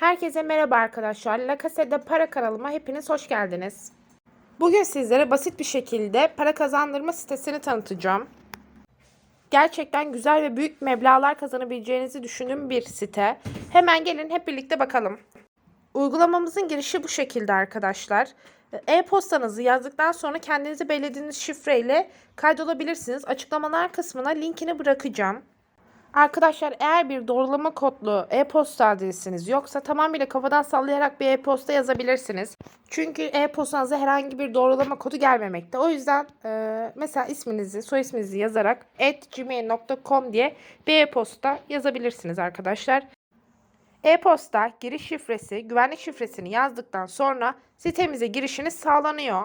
Herkese merhaba arkadaşlar. La Casa de Para kanalıma hepiniz hoş geldiniz. Bugün sizlere basit bir şekilde para kazandırma sitesini tanıtacağım. Gerçekten güzel ve büyük meblağlar kazanabileceğinizi düşündüğüm bir site. Hemen gelin hep birlikte bakalım. Uygulamamızın girişi bu şekilde arkadaşlar. E-postanızı yazdıktan sonra kendinize belirlediğiniz şifreyle kaydolabilirsiniz. Açıklamalar kısmına linkini bırakacağım. Arkadaşlar eğer bir doğrulama kodlu e-posta adresiniz yoksa tamamıyla kafadan sallayarak bir e-posta yazabilirsiniz. Çünkü e-postanıza herhangi bir doğrulama kodu gelmemekte. O yüzden e, mesela isminizi, soy isminizi yazarak gmail.com diye bir e-posta yazabilirsiniz arkadaşlar. E-posta giriş şifresi, güvenlik şifresini yazdıktan sonra sitemize girişiniz sağlanıyor.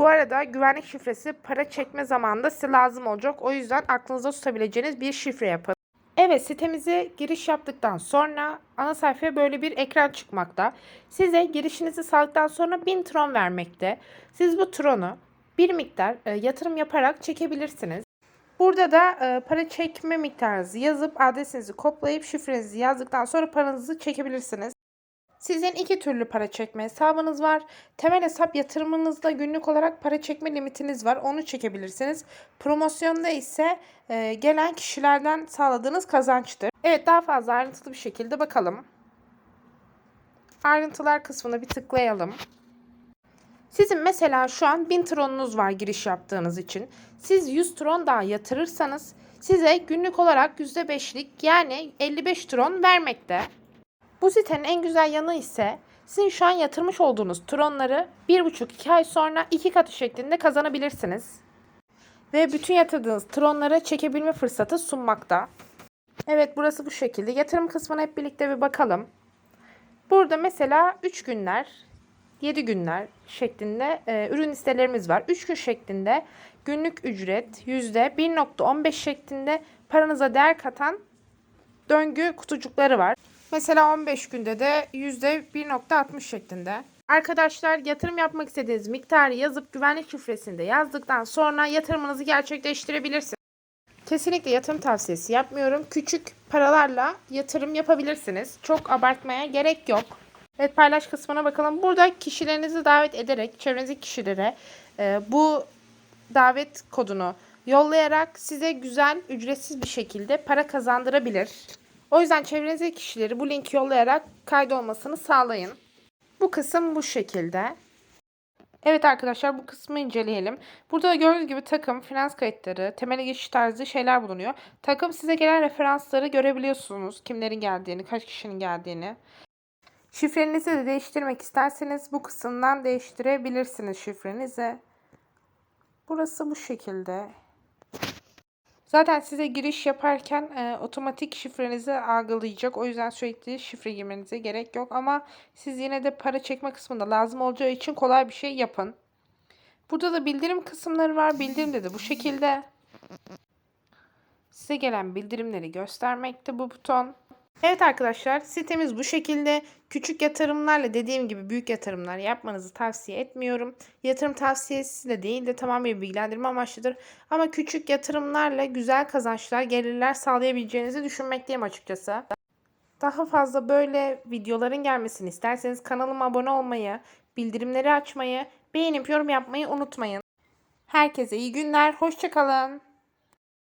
Bu arada güvenlik şifresi para çekme zamanında size lazım olacak. O yüzden aklınızda tutabileceğiniz bir şifre yapın. Evet sitemize giriş yaptıktan sonra ana sayfaya böyle bir ekran çıkmakta. Size girişinizi sağladıktan sonra 1000 tron vermekte. Siz bu tronu bir miktar e, yatırım yaparak çekebilirsiniz. Burada da e, para çekme miktarınızı yazıp adresinizi kopyalayıp şifrenizi yazdıktan sonra paranızı çekebilirsiniz. Sizin iki türlü para çekme hesabınız var. Temel hesap yatırımınızda günlük olarak para çekme limitiniz var. Onu çekebilirsiniz. Promosyonda ise e, gelen kişilerden sağladığınız kazançtır. Evet daha fazla ayrıntılı bir şekilde bakalım. Ayrıntılar kısmına bir tıklayalım. Sizin mesela şu an 1000 tronunuz var giriş yaptığınız için. Siz 100 tron daha yatırırsanız size günlük olarak %5'lik yani 55 tron vermekte. Bu sitenin en güzel yanı ise sizin şu an yatırmış olduğunuz tronları 1,5-2 ay sonra 2 katı şeklinde kazanabilirsiniz. Ve bütün yatırdığınız tronları çekebilme fırsatı sunmakta. Evet burası bu şekilde. Yatırım kısmına hep birlikte bir bakalım. Burada mesela 3 günler, 7 günler şeklinde e, ürün listelerimiz var. 3 gün şeklinde günlük ücret %1.15 şeklinde paranıza değer katan döngü kutucukları var. Mesela 15 günde de %1.60 şeklinde. Arkadaşlar yatırım yapmak istediğiniz miktarı yazıp güvenlik şifresini de yazdıktan sonra yatırımınızı gerçekleştirebilirsiniz. Kesinlikle yatırım tavsiyesi yapmıyorum. Küçük paralarla yatırım yapabilirsiniz. Çok abartmaya gerek yok. Evet paylaş kısmına bakalım. Burada kişilerinizi davet ederek çevrenizdeki kişilere e, bu davet kodunu yollayarak size güzel ücretsiz bir şekilde para kazandırabilir. O yüzden çevrenizdeki kişileri bu linki yollayarak kaydolmasını sağlayın. Bu kısım bu şekilde. Evet arkadaşlar bu kısmı inceleyelim. Burada gördüğünüz gibi takım, finans kayıtları, temel geçiş tarzı şeyler bulunuyor. Takım size gelen referansları görebiliyorsunuz. Kimlerin geldiğini, kaç kişinin geldiğini. Şifrenizi de değiştirmek isterseniz bu kısımdan değiştirebilirsiniz şifrenizi. Burası bu şekilde. Zaten size giriş yaparken e, otomatik şifrenizi algılayacak. O yüzden sürekli şifre girmenize gerek yok. Ama siz yine de para çekme kısmında lazım olacağı için kolay bir şey yapın. Burada da bildirim kısımları var. Bildirimde de bu şekilde. Size gelen bildirimleri göstermekte bu buton. Evet arkadaşlar sitemiz bu şekilde. Küçük yatırımlarla dediğim gibi büyük yatırımlar yapmanızı tavsiye etmiyorum. Yatırım tavsiyesi de değil de tamamen bilgilendirme amaçlıdır. Ama küçük yatırımlarla güzel kazançlar, gelirler sağlayabileceğinizi düşünmekteyim açıkçası. Daha fazla böyle videoların gelmesini isterseniz kanalıma abone olmayı, bildirimleri açmayı, beğenip yorum yapmayı unutmayın. Herkese iyi günler, hoşçakalın.